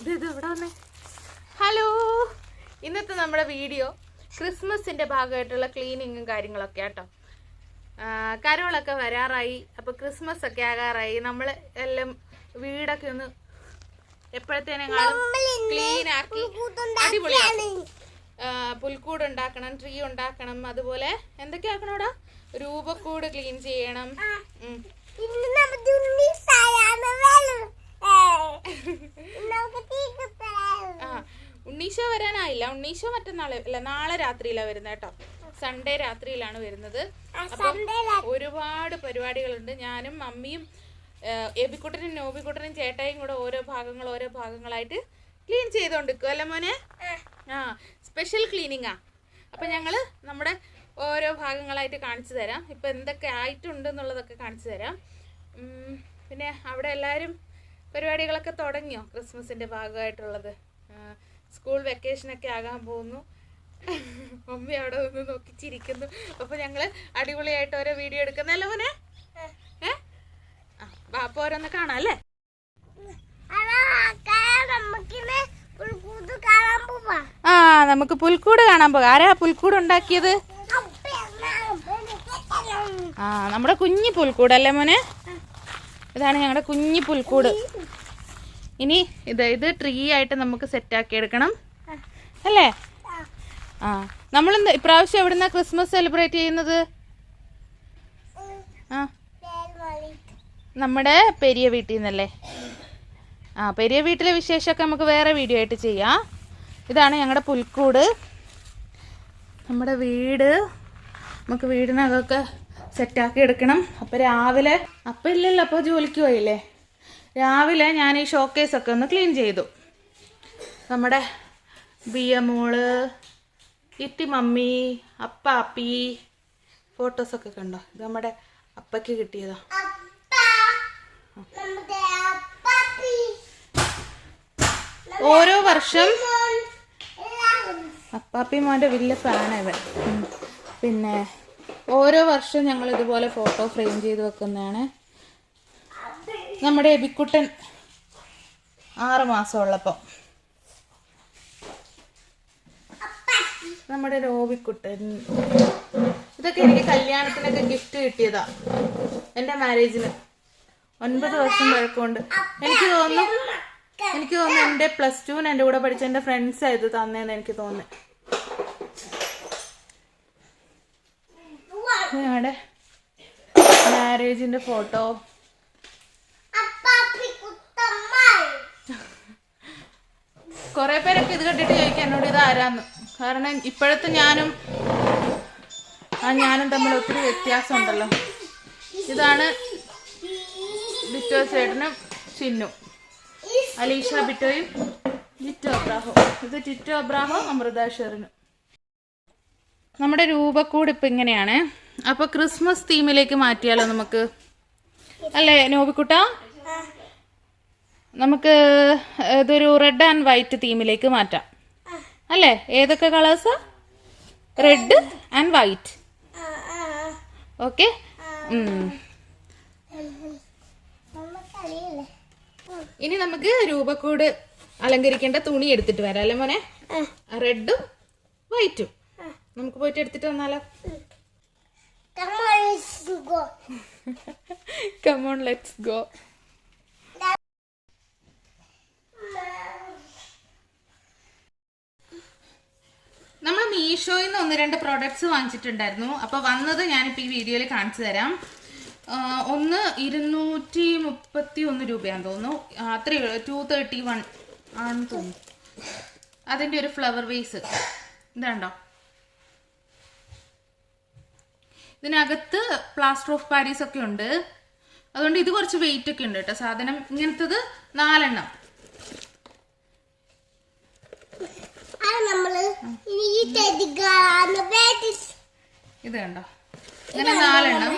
ഇത് ഇത് ഇവിടെ വന്നേ. ഹലോ. ഇന്നത്തെ നമ്മുടെ വീഡിയോ ക്രിസ്മസിന്റെ ഭാഗമായിട്ടുള്ള ക്ലീനിങ്ങും കാര്യങ്ങളൊക്കെ ആട്ടോ. കരോളൊക്കെ വരാറായി. അപ്പൊ ക്രിസ്മസ് ഒക്കെ ആകാറായി. നമ്മൾ എല്ലാം വീടൊക്കെ ഒന്ന് എപ്പോഴത്തേനെങ്ങാളും ക്ലീൻ ആക്കി അടിപൊളിയാണ് പുൽക്കൂട് ഉണ്ടാക്കണം ട്രീ ഉണ്ടാക്കണം അതുപോലെ എന്തൊക്കെ ആക്കണോടാ രൂപക്കൂട് ക്ലീൻ ചെയ്യണം. ആ ഉണ്ണീശോ വരാനായില്ല. ഉണ്ണീശോ മറ്റന്നാൾ അല്ല നാളെ രാത്രിയിലാണ് വരുന്നത് കേട്ടോ. സൺഡേ രാത്രിയിലാണ് വരുന്നത്. ആ അപ്പം ഒരുപാട് പരിപാടികളുണ്ട്. ഞാനും മമ്മിയും ആ, എബിക്കുട്ടനും നോബിക്കുട്ടനും ചേട്ടായും കൂടെ ഓരോ ഭാഗങ്ങൾ ഓരോ ഭാഗങ്ങളായിട്ട് ക്ലീൻ ചെയ്തോണ്ടിരിക്കും അല്ല മോനെ? ആ. സ്പെഷ്യൽ ക്ലീനിങ്ങാ അപ്പൊ ഞങ്ങൾ നമ്മുടെ ഓരോ ഭാഗങ്ങളായിട്ട് കാണിച്ചു തരാം. ഇപ്പൊ എന്തൊക്കെ ആയിട്ടുണ്ട് എന്നുള്ളതൊക്കെ കാണിച്ചു തരാം. പിന്നെ അവിടെ എല്ലാവരും പരിപാടികളൊക്കെ തുടങ്ങിയോ ക്രിസ്മസിന്റെ ഭാഗമായിട്ടുള്ളത്? സ്കൂൾ വെക്കേഷൻ ഒക്കെ ആകാൻ പോകുന്നു. മമ്മി അവിടെ നിന്ന് നോക്കി ചിരിക്കുന്നു അപ്പൊ ഞങ്ങൾ അടിപൊളിയായിട്ട് ഓരോ വീഡിയോ എടുക്കുന്നല്ലേ മോനെ? ഏ? ആ ഓരോന്ന് കാണാം അല്ലേ. ആ നമുക്ക് പുൽക്കൂട് കാണാൻ പോകാം. ആരാ പുൽക്കൂട് ഉണ്ടാക്കിയത്? ആ നമ്മുടെ കുഞ്ഞി പുൽക്കൂടല്ലേ മോനെ? ഇതാണ് ഞങ്ങളുടെ കുഞ്ഞി പുൽക്കൂട്. ഇനി ഇത് ഇത് ട്രീ ആയിട്ട് നമുക്ക് സെറ്റ് ആക്കി എടുക്കണം. അല്ലേ? ആ. നമ്മൾ ഇപ്രാവശ്യം എവിടുന്ന ക്രിസ്മസ് സെലിബ്രേറ്റ് ചെയ്യുന്നത്? ആ. നമ്മുടെ പെരിയ വീട്ടിൽ നിന്നല്ലേ ആ പെരിയ വീട്ടിലെ വിശേഷമൊക്കെ നമുക്ക് വേറെ വീഡിയോ ആയിട്ട് ചെയ്യാം. ഇതാണ് ഞങ്ങളുടെ പുൽക്കൂട്. നമ്മുടെ വീട്. നമുക്ക് വീടിനകമൊക്കെ സെറ്റാക്കി എടുക്കണം. അപ്പം രാവിലെ അപ്പം ഇല്ലല്ലോ അപ്പോൾ ജോലിക്ക് പോയില്ലേ? രാവിലെ ഞാൻ ഈ ഷോക്കേസ് ഒക്കെ ഒന്ന് ക്ലീൻ ചെയ്തു. നമ്മുടെ ബിയ മോൾ ഇത്തി മമ്മി അപ്പാപ്പി ഫോട്ടോസൊക്കെ കണ്ടോ? ഇത് നമ്മുടെ അപ്പയ്ക്ക് കിട്ടിയതാ. ഓരോ വർഷം അപ്പാപ്പി മോന്റെ വലിയ ഫാനാണ് ഇവൻ. പിന്നെ ഓരോ വർഷം ഞങ്ങൾ ഇതുപോലെ ഫോട്ടോ ഫ്രെയിം ചെയ്ത് വെക്കുന്നതാണ്. നമ്മുടെ എബിക്കുട്ടൻ ആറ് മാസം ഉള്ളപ്പോൾ നമ്മുടെ രോബിക്കുട്ടൻ. ഇതൊക്കെ എനിക്ക് കല്യാണത്തിനൊക്കെ ഗിഫ്റ്റ് കിട്ടിയതാ. എന്റെ മാരേജിന് ഒൻപത് വർഷം വഴക്കമുണ്ട് എനിക്ക് തോന്നുന്നു എനിക്ക് തോന്നുന്നു എന്റെ പ്ലസ് ടുവിന് എന്റെ കൂടെ പഠിച്ച എന്റെ ഫ്രണ്ട്സ് ഇത് തന്നേന്ന് എനിക്ക് തോന്നുന്നു. ഞങ്ങളുടെ മാരേജിന്റെ ഫോട്ടോ അപ്പാപ്പി കുത്തമ്മ കുറെ പേരൊക്കെ ഇത് കണ്ടിട്ട് ചോദിക്കും എന്നോട് ഇത് ആരാന്ന്. കാരണം ഇപ്പോഴത്തെ ഞാനും ആ ഞാനും തമ്മിൽ ഒത്തിരി വ്യത്യാസം ഉണ്ടല്ലോ ഇതാണ് ബിറ്റോ ചേട്ടനും ചിന്നു. അലീഷ ബിറ്റോയും ജിറ്റോ അബ്രാഹോ. ഇത് ജിറ്റോ അബ്രാഹോ അമൃത ഷെറിനും നമ്മുടെ രൂപക്കൂട് ഇപ്പം ഇങ്ങനെയാണ്. അപ്പോൾ ക്രിസ്മസ് തീമിലേക്ക് മാറ്റിയാലോ നമുക്ക്? അല്ലേ നോബിക്കുട്ട? നമുക്ക് ഇതൊരു റെഡ് ആൻഡ് വൈറ്റ് തീമിലേക്ക് മാറ്റാം. അല്ലേ? ഏതൊക്കെ കളേഴ്സാ റെഡ് ആൻഡ് വൈറ്റ് ഓക്കെ ഇനി നമുക്ക് രൂപക്കൂട് അലങ്കരിക്കേണ്ട തുണി എടുത്തിട്ട് വരാം അല്ലേ മോനെ? റെഡും വൈറ്റും നമുക്ക് പോയിട്ട് എടുത്തിട്ട് വന്നാലോ? കമോൺ ലെറ്റ്സ് ഗോ നമ്മൾ മീഷോയിൽ നിന്ന് ഒന്ന് രണ്ട് പ്രോഡക്ട്സ് വാങ്ങിച്ചിട്ടുണ്ടായിരുന്നു. അപ്പോൾ വന്നത് ഞാനിപ്പോൾ ഈ വീഡിയോയിൽ കാണിച്ചു തരാം. ഒന്ന് ഇരുന്നൂറ്റി മുപ്പത്തി ഒന്ന് രൂപയാന്ന് തോന്നുന്നു. അത്രയേ ടു തേർട്ടി വൺ ആണെന്ന് തോന്നുന്നു. അതിന്റെ ഒരു ഫ്ലവർ വേസ് ഇതാണ്ടോ? ഇതിനകത്ത് പ്ലാസ്റ്റർ ഓഫ് പാരീസ് ഒക്കെ ഉണ്ട്. അതുകൊണ്ട് ഇത് കുറച്ച് വെയിറ്റ് ഒക്കെ ഉണ്ട് കേട്ടോ. സാധനം ഇങ്ങനത്തത് നാലെണ്ണം അത് നമ്മൾ ഇനി ഈ തെറ്റിക്കാണ് പേടിച്ച് ഇത് കണ്ടോ? ഇങ്ങനെ നാലെണ്ണം.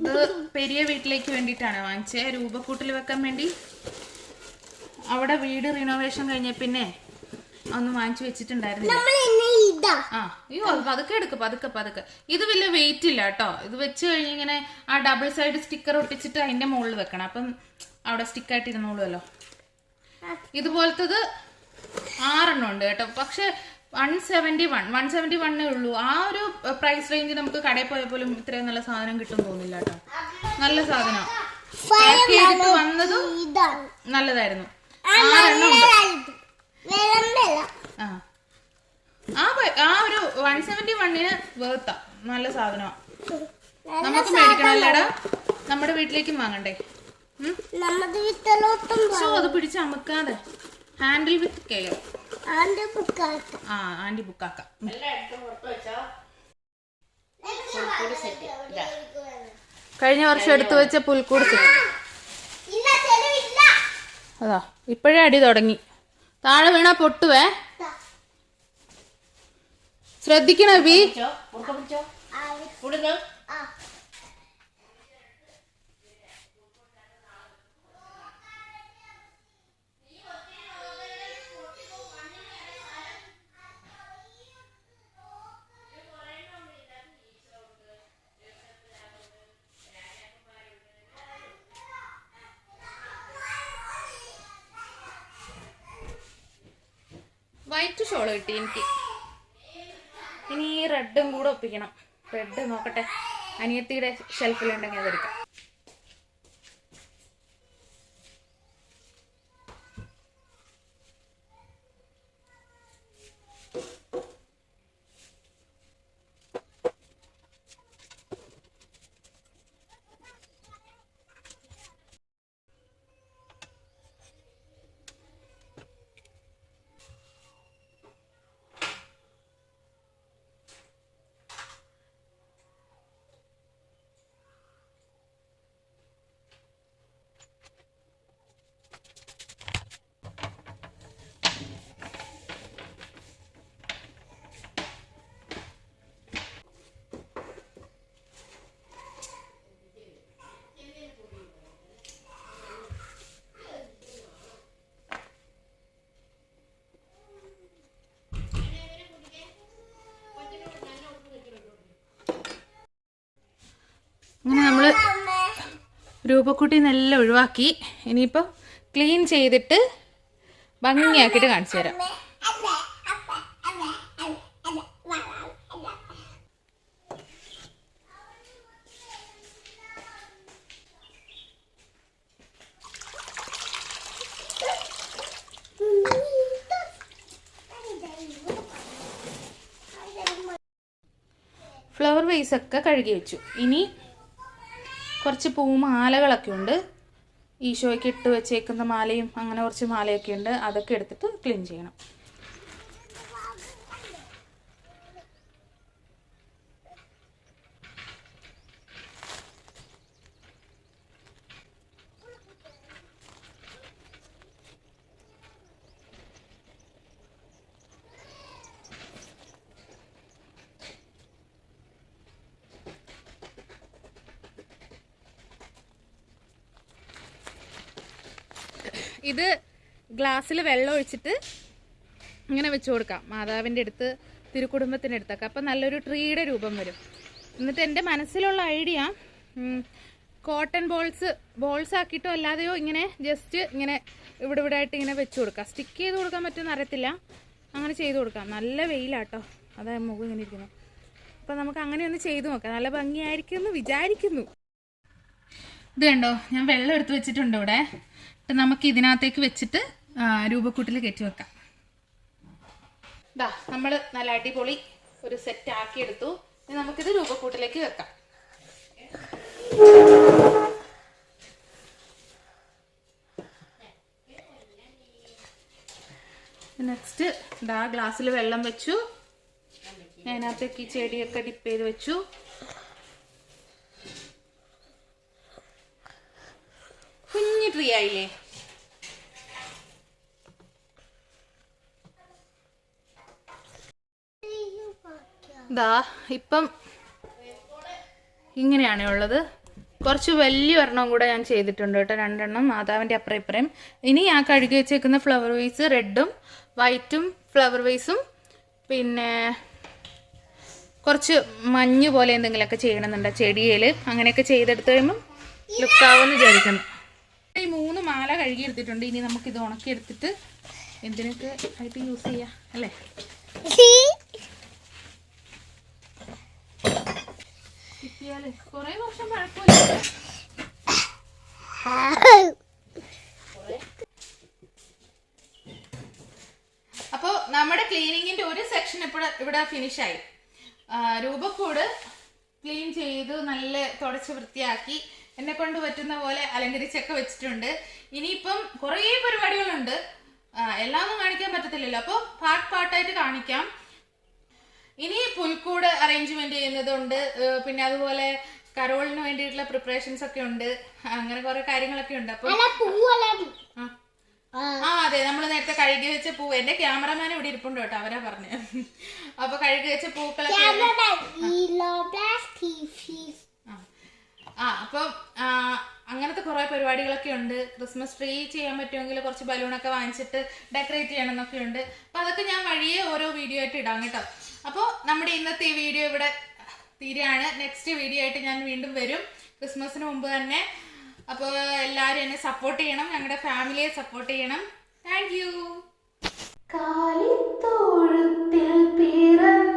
ഇത് പെരിയ വീട്ടിലേക്ക് വേണ്ടിട്ടാണ് വാങ്ങിച്ചത് രൂപക്കൂട്ടിൽ വെക്കാൻ വേണ്ടി. അവിടെ വീട് റിനോവേഷൻ കഴിഞ്ഞ പിന്നെ ഒന്ന് വാങ്ങിച്ചു വെച്ചിട്ടുണ്ടായിരുന്നു ആ അയ്യോ പതുക്കെ എടുക്ക പതുക്കെ പതുക്കെ. ഇത് വലിയ വെയിറ്റ് ഇല്ല കേട്ടോ. ഇത് വെച്ച് കഴിഞ്ഞ് ഇങ്ങനെ ആ ഡബിൾ സൈഡ് സ്റ്റിക്കർ ഒട്ടിച്ചിട്ട് അതിന്റെ മുകളിൽ വെക്കണം. അപ്പം അവിടെ സ്റ്റിക്കായിട്ട് ഇരുന്നോളുമല്ലോ. ഇതുപോലത്തത് ആറെണ്ണം ഉണ്ട് കേട്ടോ. പക്ഷെ one seventy one one seventy വണ്ണേ ഉള്ളൂ. ആ ഒരു പ്രൈസ് റേഞ്ച് നമുക്ക് കടയിൽ പോയാൽ പോലും ഇത്രയും നല്ല സാധനം കിട്ടും തോന്നില്ല കേട്ടോ. നല്ല സാധനം. പാക്ക് ചെയ്തിട്ട് വന്നതും നല്ലതായിരുന്നു. ആ ആ. ഒരു വൺ സെവന്റി വണ്ണിന് വേർത്താ നല്ല സാധനമാണ് നമുക്ക് മേടിക്കണല്ലേടാ നമ്മുടെ വീട്ടിലേക്കും വാങ്ങണ്ടേ? അത് പിടിച്ച് അമക്കാതെ. ഹാൻഡിൽ വിത്ത് കെയർ ആ ആന്റി ബുക്കാക്ക. കഴിഞ്ഞ വർഷം എടുത്തു വെച്ച പുൽക്കൂട് അതാ ഇപ്പോഴേ അടി തുടങ്ങി. താഴെ വീണാ പൊട്ടുവേ. ശ്രദ്ധിക്കണേ ബി വൈറ്റ് ഷോൾ കിട്ടി എനിക്ക്. ഇനി ഈ റെഡും കൂടെ ഒപ്പിക്കണം. റെഡ് നോക്കട്ടെ. അനിയത്തിയുടെ ഷെൽഫിലുണ്ടെങ്കിൽ അതെടുക്കാം അങ്ങനെ നമ്മൾ രൂപക്കുട്ടീനെല്ലാം ഒഴിവാക്കി. ഇനിയിപ്പോൾ ക്ലീൻ ചെയ്തിട്ട് ഭംഗിയാക്കിയിട്ട് കാണിച്ചു തരാം. ഫ്ലവർ വേസ് ഒക്കെ കഴുകി വെച്ചു. ഇനി കുറച്ച് പൂമാലകളൊക്കെ ഉണ്ട്. ഈശോയ്ക്ക് ഇട്ട് വെച്ചേക്കുന്ന മാലയും അങ്ങനെ കുറച്ച് മാലയൊക്കെ ഉണ്ട്. അതൊക്കെ എടുത്തിട്ട് ക്ലീൻ ചെയ്യണം. ഇത് ഗ്ലാസ്സിൽ വെള്ളം ഒഴിച്ചിട്ട് ഇങ്ങനെ വെച്ച് കൊടുക്കാം. മാതാവിന്റെ അടുത്ത് തിരുക്കുടുംബത്തിന്റെ അടുത്തൊക്കെ. അപ്പം നല്ലൊരു ട്രീയുടെ രൂപം വരും. എന്നിട്ട് എന്റെ മനസ്സിലുള്ള ഐഡിയ കോട്ടൺ ബോൾസ് ബോൾസ് ആക്കിയിട്ടോ അല്ലാതെയോ ഇങ്ങനെ ജസ്റ്റ് ഇങ്ങനെ ഇവിടെ ഇവിടെ ആയിട്ട് ഇങ്ങനെ വെച്ച് കൊടുക്കാം. സ്റ്റിക്ക് ചെയ്ത് കൊടുക്കാൻ പറ്റുമെന്ന് അറിയത്തില്ല. അങ്ങനെ ചെയ്ത് കൊടുക്കാം. നല്ല വെയിലാട്ടോ. അതായത് മുഖം ഇങ്ങനെ ഇരിക്കുന്നത്. അപ്പം നമുക്ക് അങ്ങനെ ഒന്ന് ചെയ്ത് നോക്കാം. നല്ല ഭംഗിയായിരിക്കും എന്ന് വിചാരിക്കുന്നു. ഇത് കണ്ടോ ഞാൻ വെള്ളം എടുത്ത് വെച്ചിട്ടുണ്ട് ഇവിടെ. എന്നിട്ട് നമുക്ക് ഇതിനകത്തേക്ക് വെച്ചിട്ട് രൂപക്കൂട്ടിൽ കയറ്റി വെക്കാം. ഇതാ നമ്മൾ നല്ല അടിപൊളി ഒരു സെറ്റ് ആക്കി എടുത്തു ഇനി നമുക്കിത് രൂപക്കൂട്ടിലേക്ക് വെക്കാം. നെക്സ്റ്റ് ഇതാ ഗ്ലാസ്സിൽ വെള്ളം വെച്ചു. അതിനകത്തേക്ക് ഈ ചെടിയൊക്കെ ഡിപ്പ് ചെയ്ത് വെച്ചു. ആയില്ലേ ദാ ഇപ്പം ഇങ്ങനെയാണ് ഉള്ളത്. കുറച്ച് വലിയ ഒരെണ്ണം കൂടെ ഞാൻ ചെയ്തിട്ടുണ്ട് കേട്ടോ രണ്ടെണ്ണം മാതാവിന്റെ അപ്പുറം ഇപ്പുറം. ഇനി ഞാൻ കഴുകി വെച്ചേക്കുന്ന ഫ്ലവർ വേസ് റെഡും വൈറ്റും ഫ്ലവർ വേസും പിന്നെ കുറച്ച് മഞ്ഞ് പോലെ എന്തെങ്കിലുമൊക്കെ ചെയ്യണമെന്നുണ്ട് ചെടിയിൽ അങ്ങനെയൊക്കെ ചെയ്തെടുത്ത് കഴിയുമ്പം ലുക്കാവെന്ന് വിചാരിക്കുന്നു. ഈ മൂന്ന് മാല കഴുകി എടുത്തിട്ടുണ്ട് ഇനി നമുക്കിത് ഉണക്കിയെടുത്തിട്ട് എന്തിനൊക്കെ ആയിട്ട് യൂസ് ചെയ്യാം അല്ലേ? കിട്ടിയാൽ കുറേ വർഷം പഴക്കമില്ല? അപ്പോൾ നമ്മുടെ ക്ലീനിങ്ങിന്റെ ഒരു സെക്ഷൻ ഇപ്പോൾ ഇവിടെ ഫിനിഷായി രൂപക്കൂട് ക്ലീൻ ചെയ്ത് നല്ല തുടച്ച് വൃത്തിയാക്കി. എന്നെ കൊണ്ട് പറ്റുന്ന പോലെ അലങ്കരിച്ചൊക്കെ വെച്ചിട്ടുണ്ട്. ഇനിയിപ്പം കുറേ പരിപാടികളുണ്ട്. എല്ലാം ഒന്നും കാണിക്കാൻ പറ്റത്തില്ലല്ലോ. അപ്പോൾ പാർട്ട് പാർട്ടായിട്ട് കാണിക്കാം. ഇനി പുൽക്കൂട് അറേഞ്ച്മെന്റ് ചെയ്യുന്നതുണ്ട്. പിന്നെ അതുപോലെ കരോളിന് വേണ്ടിയിട്ടുള്ള പ്രിപ്പറേഷൻസ് ഒക്കെ ഉണ്ട്. അങ്ങനെ കുറെ കാര്യങ്ങളൊക്കെ ഉണ്ട്. അപ്പൊ. ആ. അതെ. നമ്മൾ നേരത്തെ കഴുകി വെച്ച പൂ. എന്റെ ക്യാമറമാൻ ഇവിടെ ഇരിപ്പുണ്ട് കേട്ടോ. അവരാ പറഞ്ഞത്. അപ്പൊ കഴുകി വെച്ച പൂക്കളൊക്കെ ആ. അപ്പം അങ്ങനത്തെ കുറേ പരിപാടികളൊക്കെ ഉണ്ട്. ക്രിസ്മസ് ട്രീ ചെയ്യാൻ പറ്റുമെങ്കിൽ കുറച്ച് ബലൂണൊക്കെ വാങ്ങിച്ചിട്ട് ഡെക്കറേറ്റ് ചെയ്യണം എന്നൊക്കെ ഉണ്ട്. അപ്പൊ അതൊക്കെ ഞാൻ വഴിയെ ഓരോ വീഡിയോ ആയിട്ട് ഇടാം കേട്ടോ. അപ്പോൾ നമ്മുടെ ഇന്നത്തെ ഈ വീഡിയോ ഇവിടെ തീരെയാണ് നെക്സ്റ്റ് വീഡിയോ ആയിട്ട് ഞാൻ വീണ്ടും വരും. ക്രിസ്മസിന് മുമ്പ് തന്നെ. അപ്പോൾ എല്ലാവരും എന്നെ സപ്പോർട്ട് ചെയ്യണം. ഞങ്ങളുടെ ഫാമിലിയെ സപ്പോർട്ട് ചെയ്യണം. താങ്ക് യു കാലിത്തോഴത്തിൽ പിറന്ന